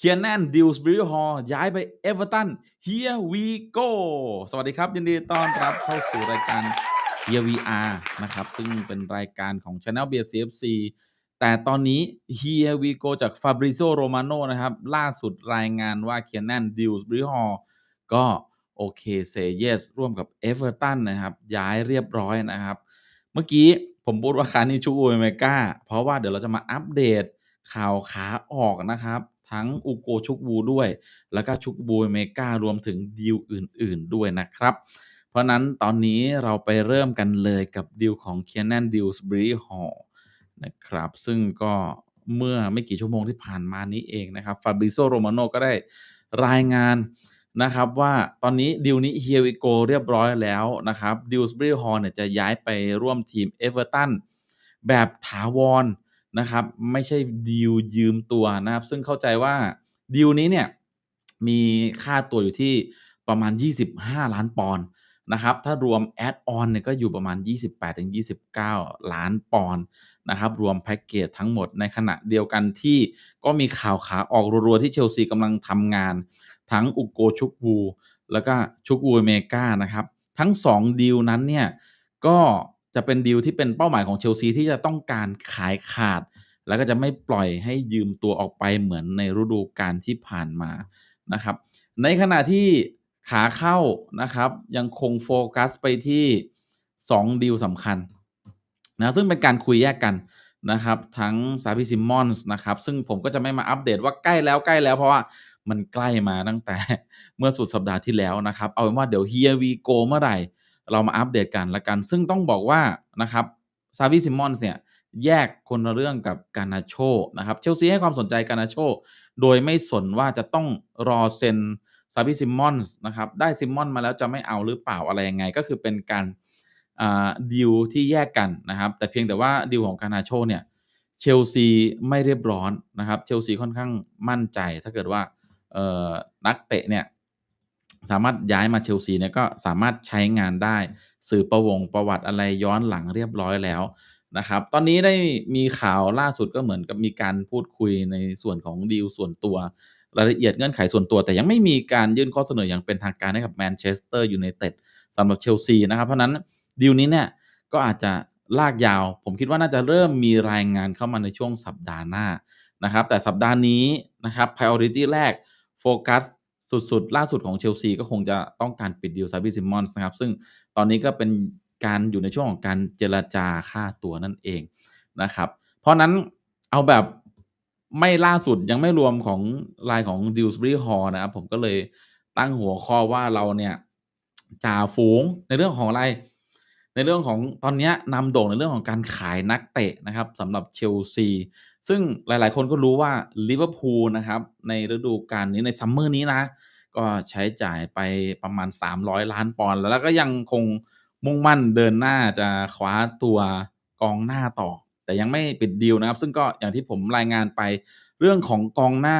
เคียนแนนดิลส์บริฮอลย้ายไปเอเวอร์ตัน Here we go สวัสดีครับ ยินดีต้อนรับเข้าสู่รายการ Here we are นะครับ ซึ่งเป็นรายการของ Channel b c f c แต่ตอนนี้ Here we go จาก Fabrizio Romano นะครับ ล่าสุดรายงานว่าเคียนแนนดิลส์บริฮอลก็โอเคเซเยสร่วมกับเอเวอร์ตันนะครับ ย้ายเรียบร้อยนะครับ เมื่อกี้ผมพูดว่าคานิชูอเมกาเพราะว่าเดี๋ยวเราจะมาอัปเดตข่าวขาออกนะครับ ทั้งอุโกชุกบูด้วย แล้วก็ชุกบูเมการวมถึงดีลอื่น ๆด้วยนะครับ เพราะนั้นตอนนี้เราไปเริ่มกันเลยกับดีลของเคียนแนนดิลส์บริฮอลนะครับ ซึ่งก็เมื่อไม่กี่ชั่วโมงที่ผ่านมานี้เองนะครับฟาบิโซโรมาโนก็ได้รายงานนะครับว่าตอนนี้ดิวนี้เฮียวิโกเรียบร้อยแล้วนะครับดิลส์บริฮอลเนี่ยจะย้ายไปร่วมทีมเอเวอร์ตันแบบถาวร นะครับ ไม่ใช่ดีลยืมตัวนะครับ ซึ่งเข้าใจว่าดีลนี้เนี่ยมีค่าตัวอยู่ที่ประมาณ 25 ล้านปอนด์นะครับ ถ้ารวมแอดออนเนี่ยก็อยู่ประมาณ 28-29 ล้านปอนด์นะครับ รวมแพ็กเกจทั้งหมดในขณะเดียวกันที่ก็มีข่าวขาออกรัวๆที่เชลซีกำลังทำงาน ทั้งอุโกชุกวูแล้วก็ชุกวูเมกานะครับ ทั้ง 2 ดีลนั้นเนี่ยก็ จะเป็นดีลที่เป็นเป้าหมายของเชลซีที่จะต้องการขายขาด แล้วก็จะไม่ปล่อยให้ยืมตัวออกไปเหมือนในฤดูกาลที่ผ่านมานะครับ ในขณะที่ขาเข้านะครับ ยังคงโฟกัสไปที่ 2 ดีลสำคัญนะซึ่งเป็นการคุยแยกกันนะครับ ทั้งซาบิซิมอนส์นะครับ ซึ่งผมก็จะไม่มาอัปเดตว่าใกล้แล้วใกล้แล้วเพราะว่ามันใกล้มาตั้งแต่เมื่อสุดสัปดาห์ที่แล้วนะครับ เอาเป็นว่าเดี๋ยวเฮียวีโกเมื่อไหร่ เรามาอัปเดตกันละกัน ซึ่งต้องบอกว่านะครับซาบิซิมอนส์เนี่ยแยกคนละเรื่องกับกานาโชนะครับเชลซีให้ความสนใจกานาโชโดยไม่สนว่าจะต้องรอเซ็นซาบิซิมอนส์นะครับได้ซิมอนมาแล้วจะไม่เอาหรือเปล่าอะไรยังไง ก็คือเป็นการดีลที่แยกกันนะครับ แต่เพียงแต่ว่าดีลของกานาโชเนี่ยเชลซีไม่เรียบร้อนนะครับเชลซีค่อนข้างมั่นใจถ้าเกิดว่านักเตะเนี่ย สามารถย้ายมาเชลซีเนี่ยก็สามารถใช้งานได้สื่อประวงประวัติอะไรย้อนหลังเรียบร้อยแล้วนะครับ ตอนนี้ได้มีข่าวล่าสุดก็เหมือนกับมีการพูดคุยในส่วนของดีลส่วนตัวรายละเอียดเงื่อนไขส่วนตัว แต่ยังไม่มีการยื่นข้อเสนออย่างเป็นทางการให้กับแมนเชสเตอร์ยูไนเต็ดสำหรับเชลซีนะครับ เพราะนั้นดีลนี้เนี่ยก็อาจจะลากยาว ผมคิดว่าน่าจะเริ่มมีรายงานเข้ามาในช่วงสัปดาห์หน้านะครับ แต่สัปดาห์นี้นะครับ priority แรกโฟกัส สุดๆ ล่าสุดของเชลซีก็คงจะต้องการปิดดีลซาบิซิมอนส์นะครับ ซึ่งตอนนี้ก็เป็นการอยู่ในช่วงของการเจรจาค่าตัวนั่นเองนะครับ เพราะนั้นเอาแบบไม่ล่าสุดยังไม่รวมของรายของดิวส์บริฮอลนะครับ ผมก็เลยตั้งหัวข้อว่าเราเนี่ยจ่าฝูงในเรื่องของอะไร ในเรื่องของตอนนี้นำโด่งในเรื่องของการขายนักเตะนะครับสำหรับเชลซีซึ่งหลายๆ คนก็รู้ว่าลิเวอร์พูลนะครับในฤดูกาลนี้ในซัมเมอร์นี้นะ ก็ใช้จ่ายไปประมาณ 300 ล้านปอนด์แล้วก็ยังคงมุ่งมั่นเดินหน้าจะคว้าตัวกองหน้าต่อ แต่ยังไม่ปิดดีลนะครับ ซึ่งก็อย่างที่ผมรายงานไปเรื่องของกองหน้า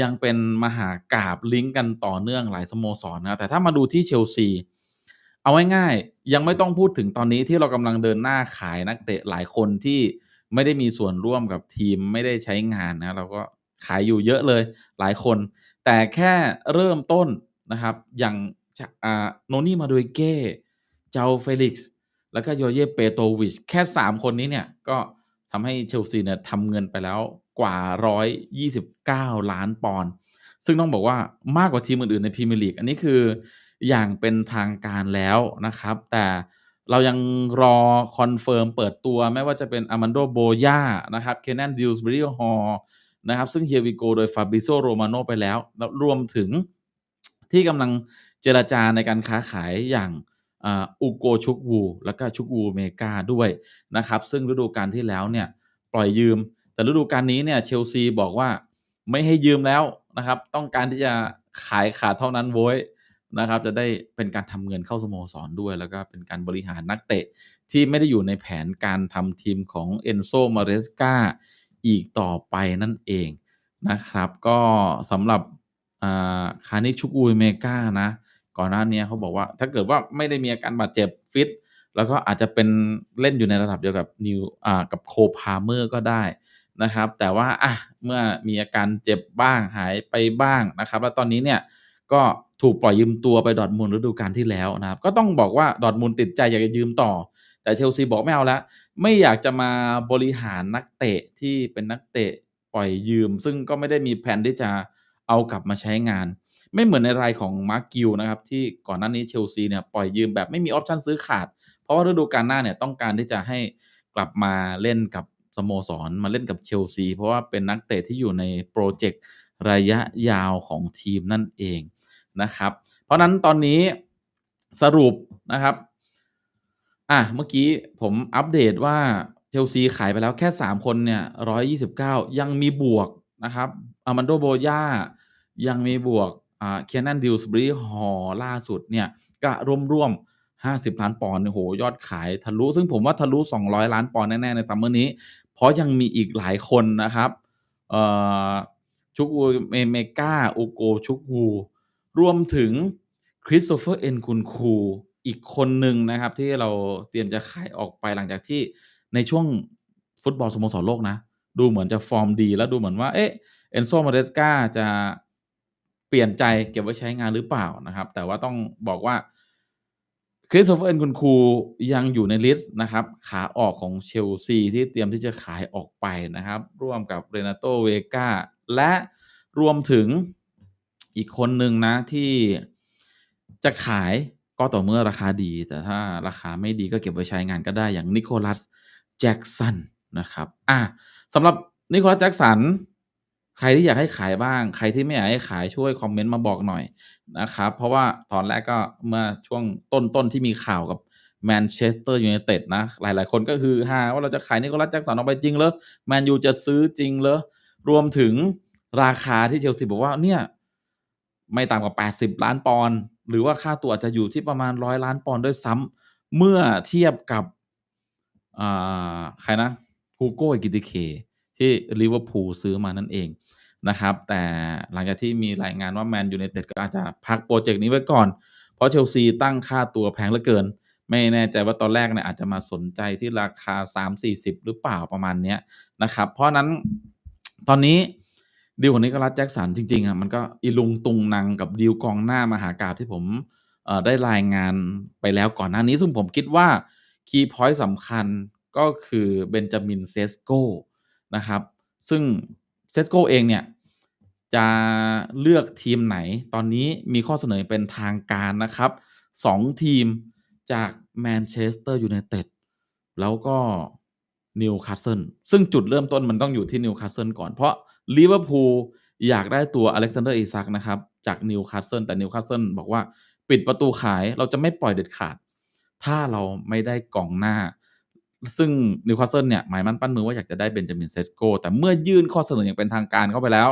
ยังเป็นมหากราบลิงก์กันต่อเนื่องหลายสโมสรนะแต่ถ้ามาดูที่เชลซี เอาง่ายๆยังไม่ต้องพูดถึงตอนนี้ที่เรากำลังเดินหน้าขายนักเตะหลายคนที่ไม่ได้มีส่วนร่วมกับทีมไม่ได้ใช้งานนะเราก็ขายอยู่เยอะเลยหลายคน แต่แค่เริ่มต้นนะครับอย่างโนนี่มาโดยเก้เจ้าเฟลิกซ์แล้วก็โยเยเปโตวิชแค่ 3 คนนี้เนี่ยก็ทำให้เชลซีเนี่ยทำเงินไปแล้วกว่า 129 ล้านปอนด์ซึ่งต้องบอกว่ามากกว่าทีมอื่นๆในพรีเมียร์ลีกอันนี้คือ อย่างเป็นทางการแล้วนะครับ แต่เรายังรอคอนเฟิร์มเปิดตัวไม่ว่าจะเป็นอามันโดโบยานะครับเคนแนนดิลส์บริโอฮอลนะครับ ซึ่งเฮียวิโกโดยฟาบิโซโรมาโนไปแล้ว รวมถึงที่กำลังเจรจาในการค้าขายอย่างอุโกชุกวู แล้วก็ชุกวูเมกาด้วยนะครับ ซึ่งฤดูกาลที่แล้วเนี่ยปล่อยยืม แต่ฤดูกาลนี้เนี่ยเชลซีบอกว่าไม่ให้ยืมแล้วนะครับ ต้องการที่จะขายขาดเท่านั้นโว้ย นะครับจะได้เป็นการทำเงินเข้าสโมสรด้วย แล้วก็เป็นการบริหารนักเตะที่ไม่ได้อยู่ในแผนการทำทีมของเอนโซมาเรสกาอีกต่อไปนั่นเองนะครับ ก็สำหรับคานิชุกุยเมกานะ ก่อนหน้านี้เขาบอกว่าถ้าเกิดว่าไม่ได้มีอาการบาดเจ็บฟิตแล้วก็อาจจะเป็นเล่นอยู่ในระดับเดียวกับนิวอ่ากับโคพาเมอร์ก็ได้นะครับ แต่ว่าอะเมื่อมีอาการเจ็บบ้างหายไปบ้างนะครับ แล้วตอนนี้เนี่ย ก็ถูกปล่อยยืมตัวไปดอทมุนด์ฤดูกาลที่แล้วนะครับ ก็ต้องบอกว่าดอทมุนด์ติดใจอยากจะยืมต่อ แต่เชลซีบอกไม่เอาล้วไม่อยากจะมาบริหารนักเตะที่เป็นนักเตะปล่อยยืม ซึ่งก็ไม่ได้มีแผนที่จะเอากลับมาใช้งาน ไม่เหมือนในรายของมาร์กิวนะครับ ที่ก่อนหน้านี้เชลซีเนี่ยปล่อยยืมแบบไม่มีออปชันซื้อขาด เพราะว่าฤดูกาลหน้าเนี่ยต้องการที่จะให้กลับมาเล่นกับสโมสรมาเล่นกับเชลซีเพราะว่าเป็นนักเตะที่อยู่ในโปรเจกต์ระยะยาวของทีมนั่นเอง นะครับ เพราะนั้นตอนนี้สรุปนะครับ อะเมื่อกี้ผมอัปเดตว่าเชลซีขายไปแล้วแค่ 3 คนเนี่ย129ยังมีบวกนะครับอามันโดโบย่ายังมีบวกอ่าเคนนันดิลส์บรีฮอล่าสุดเนี่ยก็ร่วมๆ50ล้านปอนด์โหยอดขายทะลุ ซึ่งผมว่าทะลุ 200 ล้านปอนด์แน่ ๆ ในซัมเมอร์นี้ เพราะยังมีอีกหลายคนนะครับ เอ่อชุกวูเมเมกาอูโกชุกวู รวมถึงคริสโตเฟอร์เอ็นคุนคูอีกคนหนึ่งนะครับ ที่เราเตรียมจะขายออกไปหลังจากที่ในช่วงฟุตบอลสโมสรโลกนะ ดูเหมือนจะฟอร์มดี แล้วดูเหมือนว่าเอ๊ะเอนโซมาเดสกาจะเปลี่ยนใจเก็บไว้ใช้งานหรือเปล่านะครับ แต่ว่าต้องบอกว่าคริสโตเฟอร์เอ็นคุนคูยังอยู่ในลิสต์นะครับ ขาออกของเชลซีที่เตรียมที่จะขายออกไปนะครับ ร่วมกับเรนาโตเวกาและรวมถึง อีกคนหนึ่งนะที่จะขายก็ต่อเมื่อราคาดี แต่ถ้าราคาไม่ดีก็เก็บไว้ใช้งานก็ได้อย่างนิโคลัสแจ็กสันนะครับอะสำหรับนิโคลัสแจ็กสันใครที่อยากให้ขายบ้าง ใครที่ไม่อยากให้ขายช่วยคอมเมนต์มาบอกหน่อยนะครับ เพราะว่าตอนแรกก็เมื่อช่วงต้นๆที่มีข่าวกับแมนเชสเตอร์ยูไนเต็ดนะ หลายๆ คนก็คือฮาว่าเราจะขายนิโคลัสแจ็กสันออกไปจริงเหรอแมนยูจะซื้อจริงเหรอรวมถึงราคาที่เชลซีบอกว่าเนี่ย ไม่ต่ำกว่า 80 ล้านปอนด์หรือว่าค่าตัวอาจจะอยู่ที่ประมาณ100ล้านปอนด์ด้วยซ้ำเมื่อเทียบกับใครนะฮูโก้กิติเคที่ลิเวอร์พูลซื้อมานั่นเองนะครับ แต่หลังจากที่มีรายงานว่าแมนยูไนเต็ดก็อาจจะพักโปรเจกต์นี้ไว้ก่อน เพราะเชลซีตั้งค่าตัวแพงเหลือเกิน ไม่แน่ใจว่าตอนแรกเนี่ยอาจจะมาสนใจที่ราคา 3-40 หรือเปล่าประมาณนี้นะครับ เพราะนั้นตอนนี้ ดีลของนิโคลัสแจ็กสันจริงๆอะมันก็อีลุงตุงนางกับดีลกองหน้ามหากาพย์ที่ผมได้รายงานไปแล้วก่อนหน้านี้ ซึ่งผมคิดว่าคีย์พอยต์สำคัญก็คือเบนจามินเซสโกนะครับ ซึ่งเซสโกเองเนี่ยจะเลือกทีมไหน ตอนนี้มีข้อเสนอเป็นทางการนะครับ 2 ทีมจากแมนเชสเตอร์ยูไนเต็ดแล้วก็นิวคาสเซิลซึ่งจุดเริ่มต้นมันต้องอยู่ที่นิวคาสเซิลก่อนเพราะ ลิเวอร์พูลอยากได้ตัวอเล็กซานเดอร์อิซักนะครับ จากนิวคาสเซิลแต่นิวคาสเซิลบอกว่าปิดประตูขายเราจะไม่ปล่อยเด็ดขาด ถ้าเราไม่ได้กองหน้า ซึ่งนิวคาสเซิลเนี่ยหมายมั่นปั้นมือว่าอยากจะได้เบนจามินเซสโกแต่เมื่อยื่นข้อเสนออย่างเป็นทางการเข้าไปแล้ว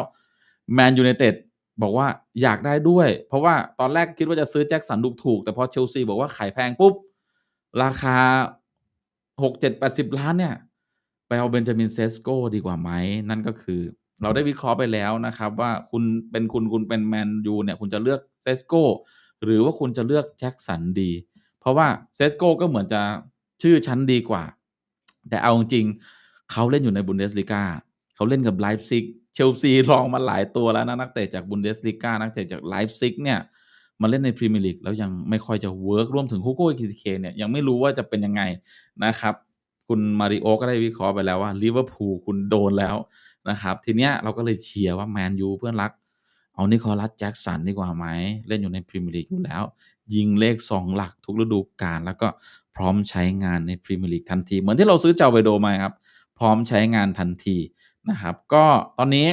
แมนยูไนเต็ดบอกว่าอยากได้ด้วย เพราะว่าตอนแรกคิดว่าจะซื้อแจ็คสันถูกๆแต่พอเชลซีบอกว่าขายแพงปุ๊บ ราคา6 7 80ล้านเนี่ย ไปเอาเบนจามินเซสโกดีกว่าไหม นั่นก็คือ เราได้วิเคราะห์ไปแล้วนะครับว่าคุณเป็นคุณคุณเป็นแมนยูเนี่ยคุณจะเลือกเซสโกหรือว่าคุณจะเลือกแจ็คสันดี เพราะว่าเซสโกก็เหมือนจะชื่อชั้นดีกว่า แต่เอาจริงเขาเล่นอยู่ในบุนเดสลิกาเขาเล่นกับไลฟ์ซิกเชลซีลองมาหลายตัวแล้วนะนักเตะจากบุนเดสลิกานักเตะจากไลฟ์ซิกเนี่ยมาเล่นในพรีเมียร์ลีกแล้วยังไม่ค่อยจะเวิร์กรวมถึงฮูโก้อิคิเคเนี่ยยังไม่รู้ว่าจะเป็นยังไงนะครับ คุณมาริโอก็ได้วิเคราะห์ไปแล้วว่าลิเวอร์พูลคุณโดนแล้ว นะครับ ทีเนี้ยเราก็เลยเชียร์ว่าแมนยูเพื่อนรัก เอานิโคลัสแจ็กสันดีกว่าไหม เล่นอยู่ในพรีเมียร์ลีกอยู่แล้ว ยิงเลข 2 หลักทุกฤดูกาลแล้วก็พร้อมใช้งานในพรีเมียร์ลีกทันที เหมือนที่เราซื้อเจ้าเวโดมาครับ พร้อมใช้งานทันทีนะครับ ก็ตอนนี้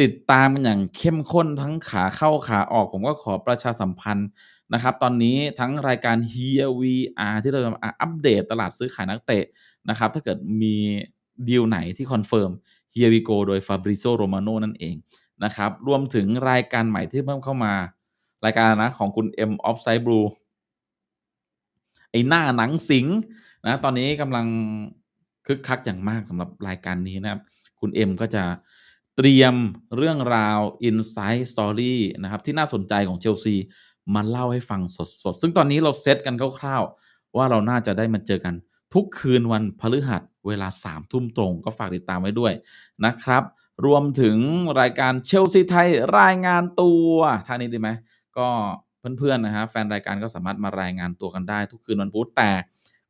ติดตามกันอย่างเข้มข้นทั้งขาเข้าขาออกผมก็ขอประชาสัมพันธ์นะครับ ตอนนี้ทั้งรายการ Here We Are ที่เราจะมาอัปเดตตลาดซื้อขายนักเตะนะครับ ถ้าเกิดมีดีลไหนที่คอนเฟิร์ม Here We Go โดย Fabrizio Romano นั่นเองนะครับรวมถึงรายการใหม่ที่เพิ่มเข้ามา รายการนะของคุณ M Offside Blue ไอหน้าหนังสิงนะตอนนี้กำลังคึกคักอย่างมากสำหรับรายการนี้นะครับ คุณเอ็มก็จะเตรียมเรื่องราว Inside Story นะครับ ที่น่าสนใจของเชลซีมาเล่าให้ฟังสดๆ ซึ่งตอนนี้เราเซตกันคร่าวๆ ว่าเราน่าจะได้มาเจอกัน ทุกคืนวันพฤหัสเวลา3ทุ่มตรง ก็ฝากติดตามไว้ด้วยนะครับ รวมถึงรายการเชลซีไทยรายงานตัวท่านี้ดีไหมก็เพื่อนๆนะฮะแฟนรายการก็สามารถมารายงานตัวกันได้ ทุกคืนวันพุธแต่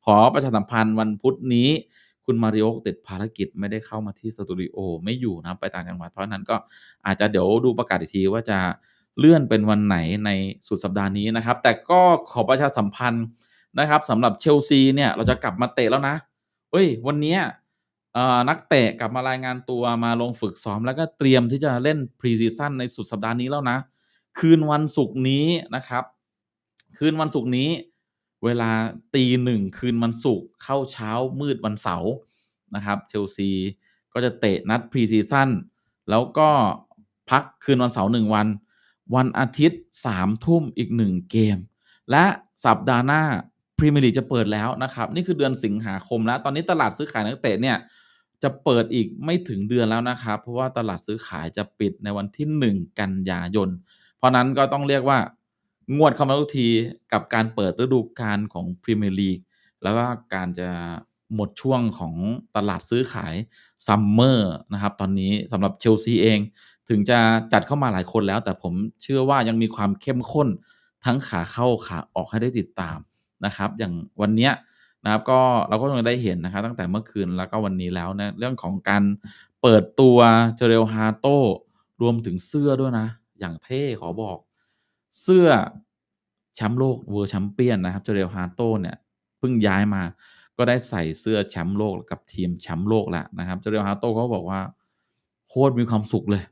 ขอประชาสัมพันธ์วันพุธนี้ คุณมาริโอติดภารกิจไม่ได้เข้ามาที่สตูดิโอไม่อยู่นะไปต่างจังหวัดเพราะฉะนั้นก็อาจจะเดี๋ยวดูประกาศอีกทีว่าจะเลื่อนเป็นวันไหนในสุดสัปดาห์นี้นะครับ แต่ก็ขอประชาสัมพันธ์ นะครับสำหรับเชลซีเนี่ยเราจะกลับมาเตะแล้วนะเฮ้ย วันนี้นักเตะกลับมารายงานตัวมาลงฝึกซ้อมแล้วก็เตรียมที่จะเล่น Pre-season ในสุดสัปดาห์นี้แล้วนะ คืนวันศุกร์นี้นะครับ คืนวันศุกร์นี้ เวลาตีหนึ่งคืนวันศุกร์เข้าเช้ามืดวันเสาร์นะครับเชลซีก็จะเตะนัด Pre-season แล้วก็พักคืนวันเสาร์หนึ่งวัน วันอาทิตย์สามทุ่มอีกหนึ่งเกม และสัปดาห์หน้า พรีเมียร์ลีกจะเปิดแล้วนะครับ นี่คือเดือนสิงหาคมแล้ว ตอนนี้ตลาดซื้อขายนักเตะเนี่ยจะเปิดอีกไม่ถึงเดือนแล้วนะครับ เพราะว่าตลาดซื้อขายจะปิดในวันที่ 1 กันยายน เพราะนั้นก็ต้องเรียกว่างวดเข้ามาทุกทีกับการเปิดฤดูกาลของพรีเมียร์ลีกแล้วก็การจะหมดช่วงของตลาดซื้อขายซัมเมอร์นะครับ ตอนนี้สำหรับเชลซีเอง ถึงจะจัดเข้ามาหลายคนแล้ว แต่ผมเชื่อว่ายังมีความเข้มข้นทั้งขาเข้าขาออกให้ได้ติดตาม นะครับ อย่างวันเนี้ยนะครับก็เราก็ยังได้เห็นนะครับตั้งแต่เมื่อคืนแล้วก็วันนี้แล้วนะเรื่องของการเปิดตัวเจเรลฮาโต้รวมถึงเสื้อด้วยนะ อย่างเท่ขอบอกเสื้อแชมป์โลกเวอร์แชมเปี้ยนนะครับเจเรลฮาโต้เนี่ยเพิ่งย้ายมาก็ได้ใส่เสื้อแชมป์โลกกับทีมแชมป์โลกแล้วนะครับเจเรลฮาโต้เขาบอกว่าโคตรมีความสุขเลย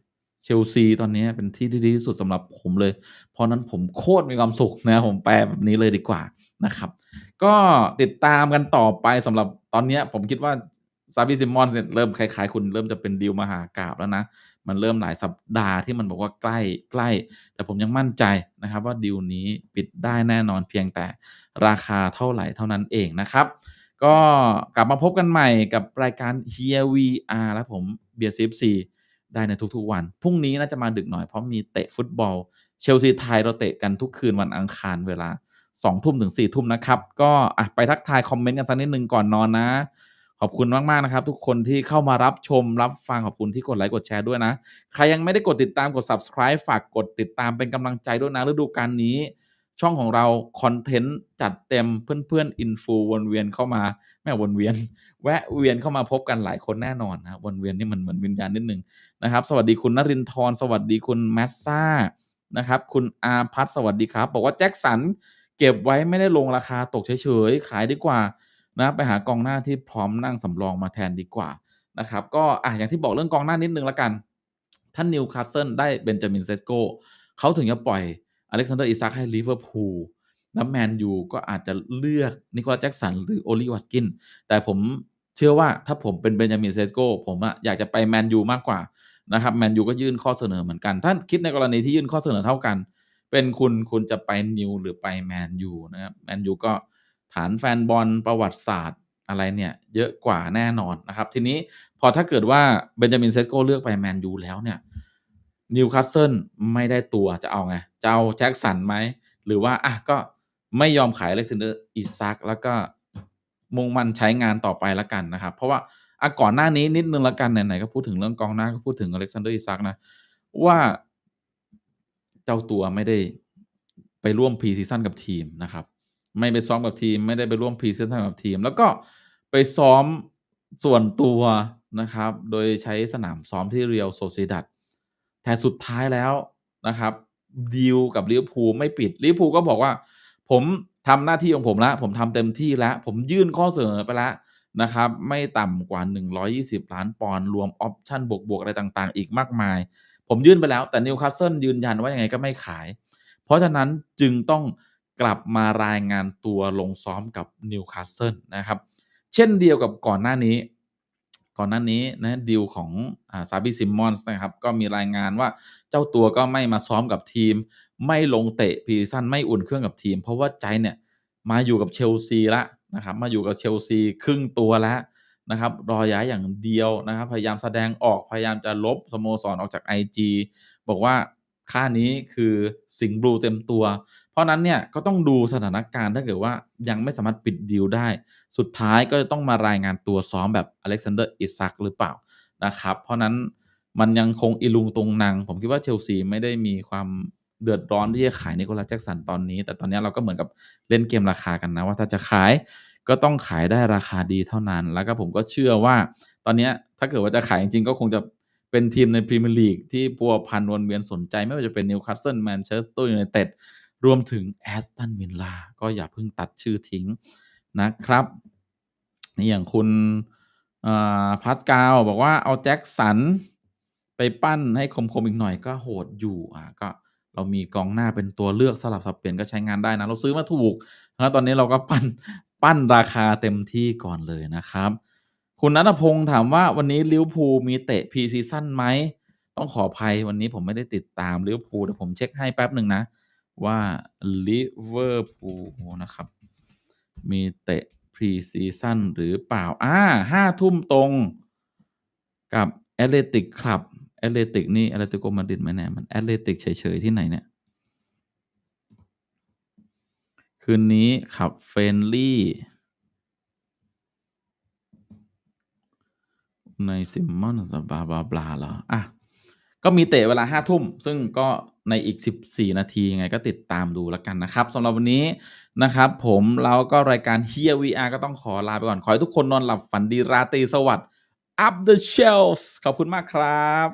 เชลซีตอนนี้เป็นที่ที่ดีที่สุดสำหรับผมเลย เพราะนั้นผมโคตรมีความสุขนะผมแปลแบบนี้เลยดีกว่านะครับ ก็ติดตามกันต่อไปสำหรับตอนนี้ผมคิดว่าซาบิซิมอนเนี่ยเริ่มคล้ายๆ คุณเริ่มจะเป็นดีลมหากราบแล้วนะ มันเริ่มหลายสัปดาห์ที่มันบอกว่าใกล้ใกล้ แต่ผมยังมั่นใจนะครับ ว่าดีลนี้ปิดได้แน่นอนเพียงแต่ราคาเท่าไหร่เท่านั้นเองนะครับ ก็กลับมาพบกันใหม่กับรายการ Here We Are และผมเบียร์ซีฟซี ได้ในทุกๆวัน พรุ่งนี้น่าจะมาดึกหน่อยเพราะมีเตะฟุตบอล เชลซีไทยเราเตะกันทุกคืนวันอังคารเวลา2ทุ่มถึง4ทุ่มนะครับ ก็อะไปทักทายคอมเมนต์กันสักนิดนึงก่อนนอนนะ ขอบคุณมาก ๆ นะครับ ทุกคนที่เข้ามารับชมรับฟังขอบคุณที่กดไลค์กดแชร์ด้วยนะ ใครยังไม่ได้กดติดตามกด subscribe ฝากกดติดตามเป็นกำลังใจด้วยนะฤดูกาลนี้ ช่องของเราคอนเทนต์จัดเต็มเพื่อนๆอินฟูวนเวียนเข้ามา ไม่วนเวียน แวะเวียนเข้ามาพบกันหลายคนแน่นอนนะวนเวียนนี่มันเหมือนวิญญาณนิดนึงนะครับ สวัสดีคุณนรินทร์สวัสดีคุณแมสซ่านะครับ คุณอาพัทสวัสดีครับ บอกว่าแจ็คสันเก็บไว้ไม่ได้ลงราคาตกเฉยๆ ขายดีกว่านะไปหากองหน้าที่พร้อมนั่งสำรองมาแทนดีกว่านะครับ ก็อะอย่างที่บอกเรื่องกองหน้านิดนึงละกัน ท่านนิวคาสเซิลได้เบนจามินเซสโกเขาถึงจะปล่อยอเล็กซานเดอร์อิซักให้ลิเวอร์พูลแล้วแมนยูก็อาจจะเลือกนิโคลัสแจ็กสันหรือโอลิวัตกิน แต่ผม เชื่อว่าถ้าผมเป็นเบนจามินเซสโกผมอะอยากจะไปแมนยูมากกว่านะครับแมนยูก็ยื่นข้อเสนอเหมือนกัน ถ้าคิดในกรณีที่ยื่นข้อเสนอเท่ากัน เป็นคุณคุณจะไปนิวหรือไปแมนยูนะครับแมนยูก็ฐานแฟนบอลประวัติศาสตร์อะไรเนี่ยเยอะกว่าแน่นอนนะครับ ทีนี้พอถ้าเกิดว่าเบนจามินเซสโกเลือกไปแมนยูแล้วเนี่ยนิวคาสเซิลไม่ได้ตัวจะเอาไง จะเอาแจ็คสันไหม หรือว่าอะก็ไม่ยอมขายเล็กซานเดอร์อิซักแล้วก็ มุ่งมั่นใช้งานต่อไปล้วกันนะครับ เพราะว่าอะก่อนหน้านี้นิดนึงล้วกันไหนๆก็พูดถึงเรื่องกองหน้าก็พูดถึงอเล็กซานเดอร์อิซักนะ ว่าเจ้าตัวไม่ได้ไปร่วมพรีซีซั่นกับทีมนะครับ ไม่ไปซ้อมกับทีม ไม่ได้ไปร่วมพรีซีซั่นกับทีม แล้วก็ไปซ้อมส่วนตัวนะครับ โดยใช้สนามซ้อมที่เรียวโซเซดัดแต่สุดท้ายแล้วนะครับดีลกับลิเวอร์พูลไม่ปิดลิเวอร์พูลก็บอกว่า ผม ทำหน้าที่ของผมแล้วผมทำเต็มที่แล้ว ผมยื่นข้อเสนอไปแล้วนะครับ ไม่ต่ำกว่า 120 ล้านปอนด์รวมออปชั่นบวกๆอะไรต่างๆ อีกมากมาย ผมยื่นไปแล้วแต่นิวคาสเซิลยืนยันว่ายังไงก็ไม่ขาย เพราะฉะนั้นจึงต้องกลับมารายงานตัวลงซ้อมกับนิวคาสเซิลนะครับ เช่นเดียวกับก่อนหน้านี้ ก่อนหน้านี้นะดีลของซาบิซิมมอนส์นะครับ ก็มีรายงานว่าเจ้าตัวก็ไม่มาซ้อมกับทีม ไม่ลงเตะพีซันไม่อุ่นเครื่องกับทีม เพราะว่าใจเนี่ยมาอยู่กับเชลซีละนะครับมาอยู่กับเชลซีครึ่งตัวแล้วนะครับรอย้ายอย่างเดียวนะครับพยายามแสดงออกพยายามจะลบสโมสรออกจาก IG บอกว่าค่านี้คือสิงบลูเต็มตัว เพราะนั้นเนี่ยก็ต้องดูสถานการณ์ถ้าเกิดว่ายังไม่สามารถปิดดีลได้ สุดท้ายก็จะต้องมารายงานตัวซ้อมแบบอเล็กซานเดอร์อิซักหรือเปล่านะครับ เพราะนั้นมันยังคงอีลุงตุงนางผมคิดว่าเชลซีไม่ได้มีความ เดือดร้อนที่จะขายนิโคลัสแจ็กสันตอนนี้ แต่ตอนนี้เราก็เหมือนกับเล่นเกมราคากันนะ ว่าถ้าจะขายก็ต้องขายได้ราคาดีเท่านั้น แล้วก็ผมก็เชื่อว่า ตอนนี้ถ้าเกิดว่าจะขายจริงๆก็คงจะเป็นทีมในพรีเมียร์ลีกที่พัวพันวนเวียนสนใจ ไม่ว่าจะเป็นนิวคาสเซิลแมนเชสเตอร์ยูไนเต็ดรวมถึงแอสตันวิลล่าก็อย่าเพิ่งตัดชื่อทิ้งนะครับนี่อย่างคุณพาสกาลบอกว่าเอาแจ็คสันไปปั้นให้คมๆอีกหน่อยก็โหดอยู่อะก็ เรามีกองหน้าเป็นตัวเลือกสลับสับเปลี่ยนก็ใช้งานได้นะ เราซื้อมาถูกแล้วตอนนี้เราก็ปั้นปั้นราคาเต็มที่ก่อนเลยนะครับ คุณนัทพงศ์ถามว่าวันนี้ลิวพูลมีเตะพีซีซั่นไหม ต้องขออภัยวันนี้ผมไม่ได้ติดตามลิวพูลเดี๋ยวผมเช็คให้แป๊บหนึ่งนะ ว่าลิเวอร์พูลนะครับ มีเตะพรีซีซั่นหรือเปล่า อ่าห้าทุ่มตรงกับแอตเลติกคลับ แอตเลติกนี่แอตเลติโกมาดริดไหมเนี่ยมันแอตเลติกเฉยๆที่ไหนเนี่ย คืนนี้ขับเฟนลี่ในซิมมอนบลาบลาบลาเหรออะ ก็มีเตะเวลาห้าทุ่ม ซึ่งก็ในอีก 14 นาที ยังไงก็ติดตามดูแล้วกันนะครับสำหรับวันนี้นะครับ ผมเราก็รายการ Here We Are ก็ต้องขอลาไปก่อน ขอให้ทุกคนนอนหลับฝันดีราตรีสวัสดิ์ Up the shelves ขอบคุณมากครับ